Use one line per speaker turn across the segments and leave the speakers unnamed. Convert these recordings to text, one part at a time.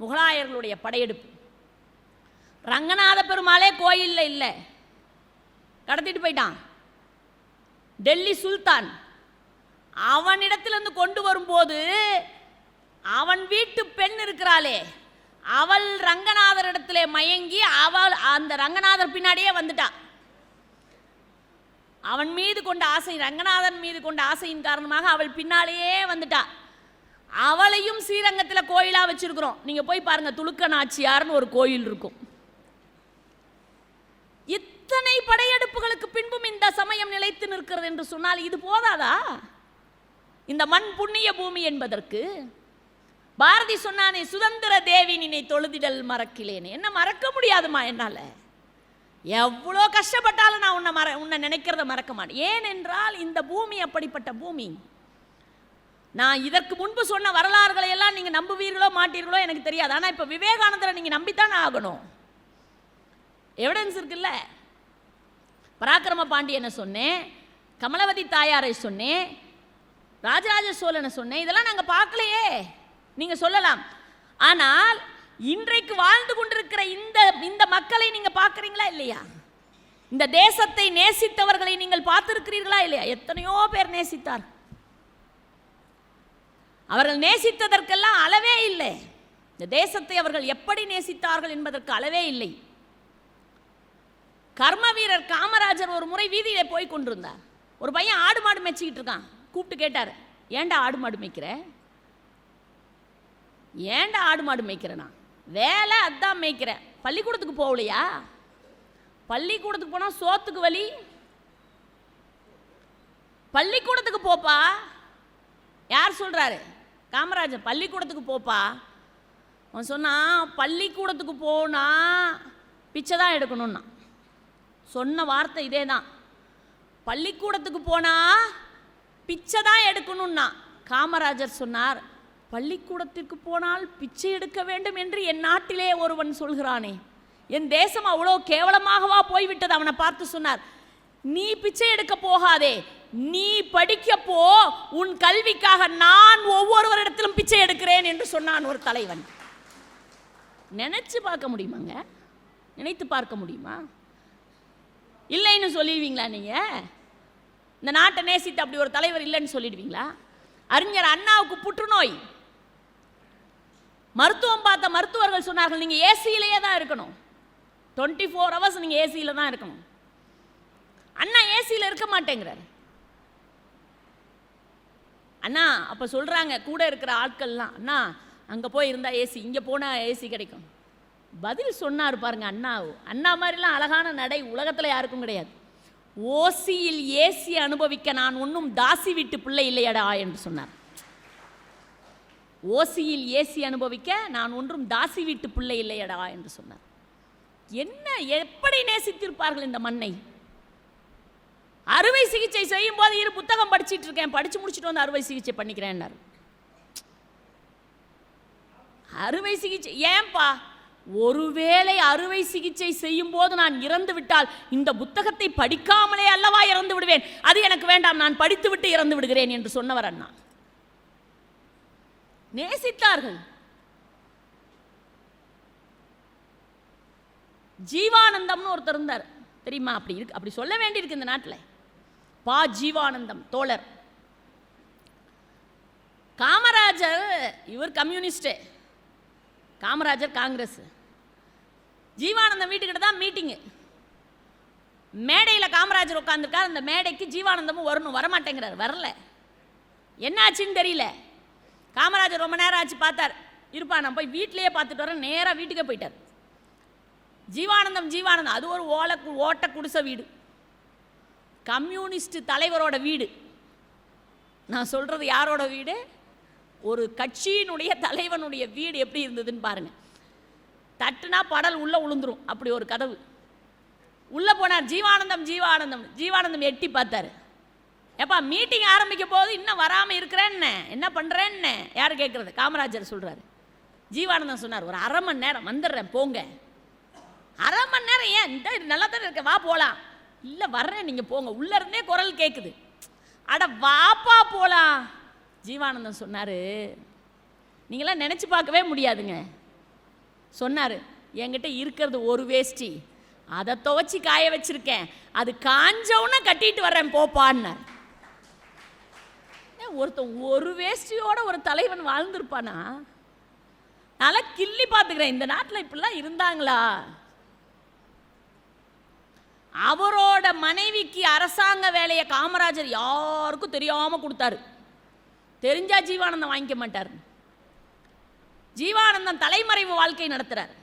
முகலாயர்களுடைய படையெடுப்பு. ரங்கநாத பெருமாளே கோயிலில் இல்லை. கடத்திட்டு போயிட்டான். டெல்லி சுல்தான் அவனிடத்திலிருந்து கொண்டு வரும்போது அவன் வீட்டு பெண் இருக்கிறாளே அவள் ரங்கநாதர் இடத்துல மயங்கி அவள் அந்த ரங்கநாதர் பின்னாடியே வந்துட்டா. அவன் மீது கொண்ட ஆசை ரங்கநாதன் மீது கொண்ட ஆசையின் காரணமாக அவள் பின்னாலேயே வந்துட்டா. அவளையும் ஸ்ரீரங்கத்தில் கோயிலாக வச்சிருக்கிறோம். நீங்கள் போய் பாருங்க துளுக்க நாச்சியார்னு ஒரு கோயில் இருக்கும். இத்தனை படையெடுப்புகளுக்கு பின்பும் இந்த சமயம் நிலைத்து நிற்கிறது என்று சொன்னால் இது போதாதா? இந்த மண் புண்ணிய பூமி என்பதற்கு பாரதி சொன்னானே சுதந்திர தேவி நினை தொழுதிடல் மறக்கிலேனே. என்ன மறக்க முடியாதுமா என்னால்? எவ்வளோ கஷ்டப்பட்டாலும் நான் உன்னை மற உன்னை நினைக்கிறத மறக்க மாட்டேன். ஏனென்றால் இந்த பூமி அப்படிப்பட்ட பூமி. நான் இதற்கு முன்பு சொன்ன வரலாறுகளை எல்லாம் நீங்கள் நம்புவீர்களோ மாட்டீர்களோ எனக்கு தெரியாது. ஆனால் இப்போ விவேகானந்தரை நீங்கள் நம்பித்தான் ஆகணும். எவிடன்ஸ் இருக்குல்ல? பராக்கிரம பாண்டியனை சொன்னேன் கமலவதி தாயாரை சொன்னேன் ராஜராஜ சோழனை சொன்னேன். இதெல்லாம் நாங்கள் பார்க்கலையே. நீங்கள் சொல்லலாம். ஆனால் இன்றைக்கு வாழ்ந்து கொண்டிருக்கிற இந்த இந்த மக்களை நீங்கள் பார்க்குறீங்களா இல்லையா? இந்த தேசத்தை நேசித்தவர்களை நீங்கள் பார்த்துருக்கிறீர்களா இல்லையா? எத்தனையோ பேர் நேசித்தார் அவர்கள் நேசித்ததற்கெல்லாம் அளவே இல்லை. இந்த தேசத்தை அவர்கள் எப்படி நேசித்தார்கள் என்பதற்கு அளவே இல்லை. கர்ம வீரர் காமராஜர் ஒரு முறை வீதியில போய் கொண்டிருந்தார். ஒரு பையன் ஆடு மாடு மேய்ச்சிக்கிட்டு இருக்கான். கூப்பிட்டு கேட்டார் ஏன்டா ஆடு மாடு மேய்க்கிற? ஏன்டா ஆடு மாடு மேய்க்கிறேனா? வேலை அதான் மேய்க்கிறேன் பள்ளிக்கூடத்துக்கு போகலையா? பள்ளிக்கூடத்துக்கு போனால் சோத்துக்கு வலி. பள்ளிக்கூடத்துக்கு போப்பா. யார் சொல்கிறாரு காமராஜர் பள்ளிக்கூடத்துக்கு போப்பா. அவன் சொன்னான் பள்ளிக்கூடத்துக்கு போனால் பிச்சை தான் எடுக்கணும்னா. சொன்ன வார்த்தை இதே தான் பள்ளிக்கூடத்துக்கு போனால் பிச்சை தான் எடுக்கணும்னா. காமராஜர் சொன்னார் பள்ளிக்கூடத்திற்கு போனால் பிச்சை எடுக்க வேண்டும் என்று என் நாட்டிலே ஒருவன் சொல்கிறானே. என் தேசம் அவ்வளோ கேவலமாகவா போய்விட்டது? அவனை பார்த்து சொன்னார் நீ பிச்சை எடுக்க போகாதே. நீ படிக்க போ உன் கல்விக்காக நான் ஒவ்வொருவரிடத்திலும் பிச்சை எடுக்கிறேன் என்று சொன்னான் ஒரு தலைவன். நினைச்சு பார்க்க முடியுமாங்க? நினைத்து பார்க்க முடியுமா? இல்லைன்னு சொல்லிடுவீங்களா நீங்க? இந்த நாட்டை நேசித்து அப்படி ஒரு தலைவர் இல்லைன்னு சொல்லிடுவீங்களா? அறிஞர் அண்ணாவுக்கு புற்றுநோய். மருத்துவம் பார்த்த மருத்துவர்கள் சொன்னார்கள் நீங்க ஏசியிலேயே தான் இருக்கணும். டுவெண்ட்டி ஃபோர் ஹவர்ஸ் நீங்கள் ஏசியில் தான் இருக்கணும். அண்ணா ஏசியில் இருக்க மாட்டேங்கிறார். அண்ணா அப்போ சொல்கிறாங்க கூட இருக்கிற ஆட்கள்லாம் அண்ணா அங்கே போய் இருந்தால் ஏசி இங்கே போனால் ஏசி கிடைக்கும். பதில் சொன்னார் பாருங்க அண்ணா அண்ணா மாதிரிலாம் அழகான நடை உலகத்தில் யாருக்கும் கிடையாது. ஓசியில் ஏசி அனுபவிக்க நான் ஒன்றும் தாசி வீட்டு பிள்ளை இல்லையடா என்று சொன்னார். ஓசியில் ஏசி அனுபவிக்க நான் ஒன்றும் தாசி வீட்டு பிள்ளை இல்லையடா என்று சொன்னார். என்ன எப்படி நேசித்திருப்பார்கள் இந்த மண்ணை? அறுவை சிகிச்சை செய்யும் போது இரு புத்தகம் படிச்சிட்டு இருக்கேன். படிச்சு முடிச்சுட்டு வந்து அறுவை சிகிச்சை பண்ணிக்கிறேன்னாரு. அறுவை சிகிச்சை ஏன்பா? ஒருவேளை அறுவை சிகிச்சை செய்யும் போது நான் இறந்து விட்டால் இந்த புத்தகத்தை படிக்காமலே அல்லவா இறந்து விடுவேன்? அது எனக்கு வேண்டாம் நான் படித்து விட்டு இறந்து விடுகிறேன் என்று சொன்னவர் அண்ணா. நேசித்தார்கள். ஜீவானந்தம்னு ஒருத்தர் இருந்தார். தெரியுமா? அப்படி இருக்கு அப்படி சொல்ல வேண்டியிருக்கு இந்த நாட்டில். பா ஜீவானந்தம் தோழர். காமராஜர் இவர் கம்யூனிஸ்டு. காமராஜர் காங்கிரஸ். ஜீவானந்தம் வீட்டுக்கிட்ட தான் மீட்டிங்கு. மேடையில் காமராஜர் உட்காந்துருக்கார் அந்த மேடைக்கு ஜீவானந்தமும் வரணும். வரமாட்டேங்கிறார். வரல. என்னாச்சுன்னு தெரியல. காமராஜர் ரொம்ப நேரம் ஆச்சு பார்த்தார். இருப்பா நான் போய் வீட்டிலேயே பார்த்துட்டு வரேன். நேராக வீட்டுக்கே போயிட்டார். ஜீவானந்தம் ஜீவானந்தம். அது ஒரு ஓலை ஓட்ட குடிசை வீடு. கம்யூனிஸ்ட் தலைவரோட வீடு. நான் சொல்கிறது யாரோட வீடு? ஒரு கட்சியினுடைய தலைவனுடைய வீடு எப்படி இருந்ததுன்னு பாருங்கள் தட்டுனா படல் உள்ளே உளுந்துரும். அப்படி ஒரு கதவு. உள்ளே போனார் ஜீவானந்தம் ஜீவானந்தம். ஜீவானந்தம் எட்டி பார்த்தாரு. ஏப்பா மீட்டிங் ஆரம்பிக்க போது இன்னும் வராமல் இருக்கிறேன்னு. என்ன பண்ணுறேன்னு யார் கேட்குறது காமராஜர் சொல்கிறாரு ஜீவானந்தம் சொன்னார் ஒரு அரை மணி நேரம் வந்துடுறேன் போங்க. அரை மணி நேரம் ஏன்? இந்த நல்லா தானே இருக்க. வா போகலாம் இல்லை வர்றேன் நீங்கள் போங்க. உள்ளே இருந்தே குரல் கேட்குது அட வாப்பா போகலாம் ஜீவானந்தம் சொன்னார் நீங்களாம் நினச்சி பார்க்கவே முடியாதுங்க. சொன்னார் என்கிட்ட இருக்கிறது ஒரு வேஷ்டி. அதை துவச்சி காய வச்சுருக்கேன். அது காஞ்சவுன்னு கட்டிட்டு வர்றேன் போப்பான்னார் ஏன் ஒருத்தன் ஒரு வேஷ்டியோட ஒரு தலைவன் வாழ்ந்திருப்பானா? நல்லா கிள்ளி பார்த்துக்கிறேன். இந்த நாட்டில் இப்படிலாம் இருந்தாங்களா? அவரோட மனைவிக்கு அரசாங்க வேலையை காமராஜர் யாருக்கும் தெரியாமல் கொடுத்தாரு. தெரிஞ்சா ஜீவானந்தம் வாங்கிக்க மாட்டார். ஜீவானந்தம் தலைமறைவு வாழ்க்கை நடத்துகிறார்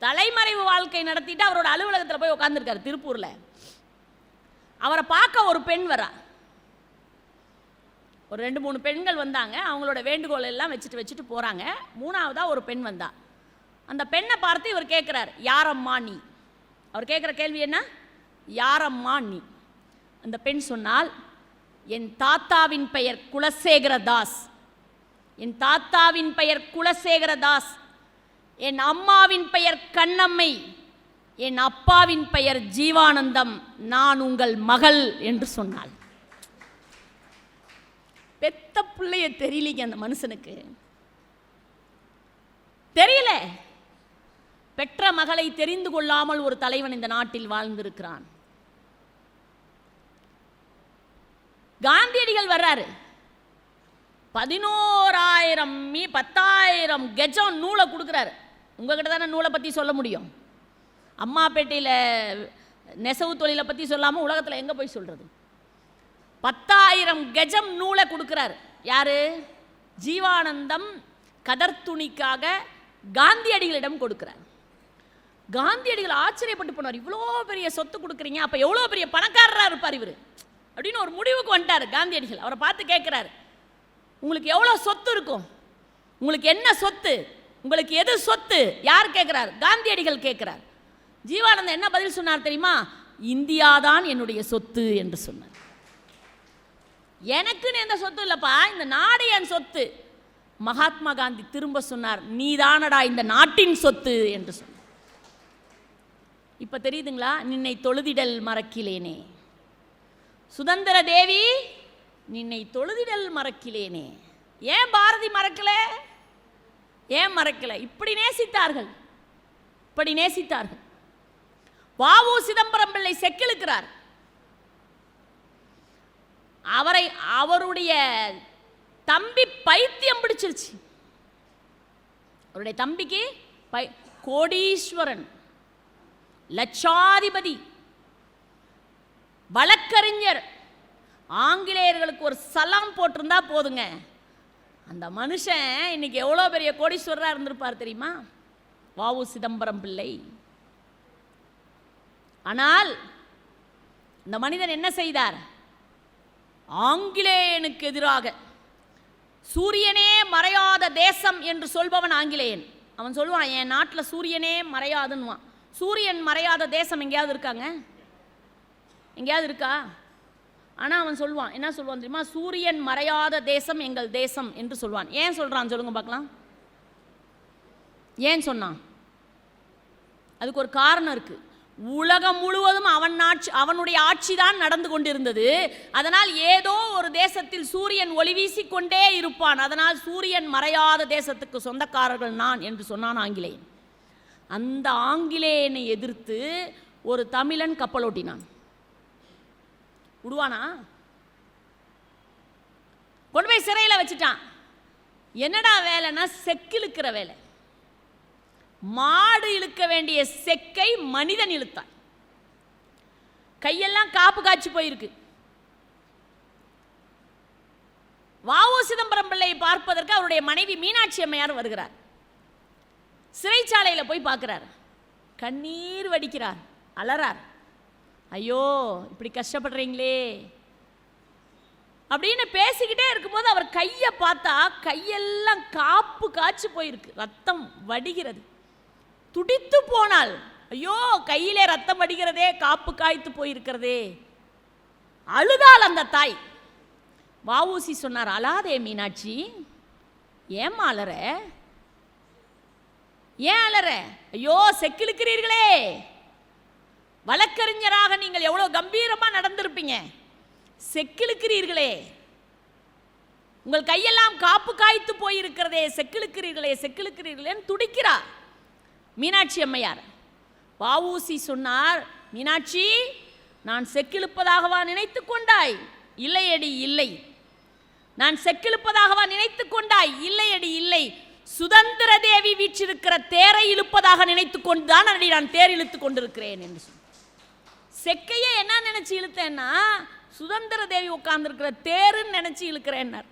தலைமறைவு வாழ்க்கை நடத்திட்டு அவரோட அலுவலகத்தில் போய் உட்காந்துருக்காரு திருப்பூரில். அவரை பார்க்க ஒரு பெண் வரா. ஒரு ரெண்டு மூணு பெண்கள் வந்தாங்க. அவங்களோட வேண்டுகோள் எல்லாம் வச்சுட்டு வச்சுட்டு போகிறாங்க மூணாவதாக ஒரு பெண் வந்தா. அந்த பெண்ணை பார்த்து இவர் கேட்குறார் யாரம்மா நீ? அவர் கேட்குற கேள்வி என்ன? யாரம்மா நீ? அந்த பெண் சொன்னால் என் தாத்தாவின் பெயர் குலசேகர தாஸ் என் தாத்தாவின் பெயர் குலசேகர தாஸ் என் அம்மாவின் பெயர் கண்ணம்மை. என் அப்பாவின் பெயர் ஜீவானந்தம். நான் உங்கள் மகள் என்று சொன்னாள். பெத்த பிள்ளைய தெரியலீங்க அந்த மனுஷனுக்கு. தெரியல. பெற்ற மகளை தெரிந்து கொள்ளாமல் ஒரு தலைவன் இந்த நாட்டில் வாழ்ந்திருக்கிறான். காந்தியடிகள் வர்றாரு. பதினோராயிரம் மீ பத்தாயிரம் கெஜம் நூலை கொடுக்குறாரு. உங்ககிட்ட தானே நூலை பற்றி சொல்ல முடியும்? அம்மாப்பேட்டையில் நெசவு தொழிலை பற்றி சொல்லாமல் உலகத்தில் எங்கே போய் சொல்கிறது பத்தாயிரம் கெஜம் நூலை கொடுக்குறாரு. யாரு? ஜீவானந்தம் கதர்த்துணிக்காக காந்தியடிகளிடம் கொடுக்குறார். காந்தியடிகள் ஆச்சரியப்பட்டு போனார். இவ்வளோ பெரிய சொத்து கொடுக்குறீங்க அப்போ எவ்வளோ பெரிய பணக்காரராக இருப்பார் இவர்? அப்படின்னு ஒரு முடிவுக்கு வந்துட்டார் காந்தியடிகள். அவரை பார்த்து கேட்குறாரு உங்களுக்கு எவ்வளோ சொத்து இருக்கும்? உங்களுக்கு என்ன சொத்து? உங்களுக்கு எது சொத்து? யார் கேட்குறார்? காந்தியடிகள் கேட்குறார். ஜீவானந்தம் என்ன பதில் சொன்னார் தெரியுமா? இந்தியா தான் என்னுடைய சொத்து என்று சொன்னார். எனக்குன்னு எந்த சொத்து இல்லைப்பா இந்த நாடு என் சொத்து. மகாத்மா காந்தி திரும்ப சொன்னார் நீதானடா இந்த நாட்டின் சொத்து என்று சொன்னார். இப்ப தெரியுதுங்களா? நின்னை தொழுதிடல் மறக்கிலேனே. சுதந்திர தேவி நின்னை தொழுதிடல் மறக்கிலேனே. ஏன் பாரதி மறக்கல? ஏன் மறக்கல? இப்படி நேசித்தார்கள். இப்படி நேசித்தார்கள். வாவு சிதம்பரம் பிள்ளை செக்கிழுக்கிறார். அவரை அவருடைய தம்பி பைத்தியம் பிடிச்சிருச்சு. அவருடைய தம்பிக்கு பை கோடீஸ்வரன். லட்சாதிபதி. வழக்கறிஞர். ஆங்கிலேயர்களுக்கு ஒரு சலாம் போட்டிருந்தா போதுங்க. அந்த மனுஷன் இன்னைக்கு எவ்வளோ பெரிய கோடீஸ்வரராக இருந்திருப்பார் தெரியுமா? வாவு சிதம்பரம் பிள்ளை. ஆனால் இந்த மனிதன் என்ன செய்தார்? ஆங்கிலேயனுக்கு எதிராக சூரியனே மறையாத தேசம் என்று சொல்பவன் ஆங்கிலேயன். அவன் சொல்லுவான் என் நாட்டில் சூரியனே மறையாதுன்னுவான். சூரியன் மறையாத தேசம் எங்கேயாவது இருக்காங்க? எங்கேயாவது இருக்கா? ஆனால் அவன் சொல்லுவான் என்ன சொல்லுவான் தெரியுமா? சூரியன் மறையாத தேசம் எங்கள் தேசம் என்று சொல்வான் ஏன் சொல்கிறான் சொல்லுங்க பார்க்கலாம். ஏன் சொன்னான்? அதுக்கு ஒரு காரணம் இருக்கு. உலகம் முழுவதும் அவன் ஆட்சி அவனுடைய ஆட்சி தான் நடந்து கொண்டிருந்தது. அதனால் ஏதோ ஒரு தேசத்தில் சூரியன் ஒளி வீசிக்கொண்டே இருப்பான். அதனால் சூரியன் மறையாத தேசத்துக்கு சொந்தக்காரர்கள் நான் என்று சொன்னான் ஆங்கிலேயன். அந்த ஆங்கிலேயனை எதிர்த்து ஒரு தமிழன் கப்பலோட்டினான் விடுவானா கொண்டு போய் சிறையில் வச்சுட்டான். என்னடா வேலைன்னா செக்கிழுக்கிற வேலை. மாடு இழுக்க வேண்டிய செக்கை மனிதன் இழுத்தான். கையெல்லாம் காப்பு காய்ச்சி போயிருக்கு. வாவோ சிதம்பரம் பிள்ளையை பார்ப்பதற்கு அவருடைய மனைவி மீனாட்சி அம்மையார் வருகிறார். சிறைச்சாலையில் போய் பார்க்குறார். கண்ணீர் வடிக்கிறார் அலறார். ஐயோ இப்படி கஷ்டப்படுறீங்களே. அப்படின்னு பேசிக்கிட்டே இருக்கும்போது அவர் கையை பார்த்தா கையெல்லாம் காப்பு காய்ச்சி போயிருக்கு. ரத்தம் வடிகிறது. துடித்து போனால் ஐயோ கையிலே ரத்தம் வடிகிறதே காப்பு காய்த்து போயிருக்கிறதே. அழுதால் அந்த தாய். வாவூசி சொன்னார் அழாதே மீனாட்சி ஏம்மா அலற? ஏன் அலற? ஐயோ செக்கிழுக்கிறீர்களே. வழக்கறிஞராக நீங்கள் எவ்வளோ கம்பீரமாக நடந்திருப்பீங்க. செக்கிழுக்கிறீர்களே. உங்கள் கையெல்லாம் காப்பு காய்த்து போயிருக்கிறதே செக்கிழுக்கிறீர்களே செக்கிழுக்கிறீர்களேன்னு துடிக்கிறா மீனாட்சி அம்மையார். வஉசி சொன்னார் மீனாட்சி நான் செக்கிழுப்பதாகவா நினைத்து கொண்டாய்? இல்லையடி இல்லை. நான் செக்கிழுப்பதாகவா நினைத்து கொண்டாய்? இல்லையடி இல்லை. சுதந்திர தேவி வீற்றிருக்கிற தேரை இழுப்பதாக நினைத்து கொண்டுதான் அடி நான் தேர் இழுத்து கொண்டிருக்கிறேன் என்று செக்கையை என்ன நினைச்சு இழுத்தேன்னா சுதந்திர தேவி உட்கார்ந்துருக்கிற தேருன்னு நினைச்சு இழுக்கிறேன்னார்.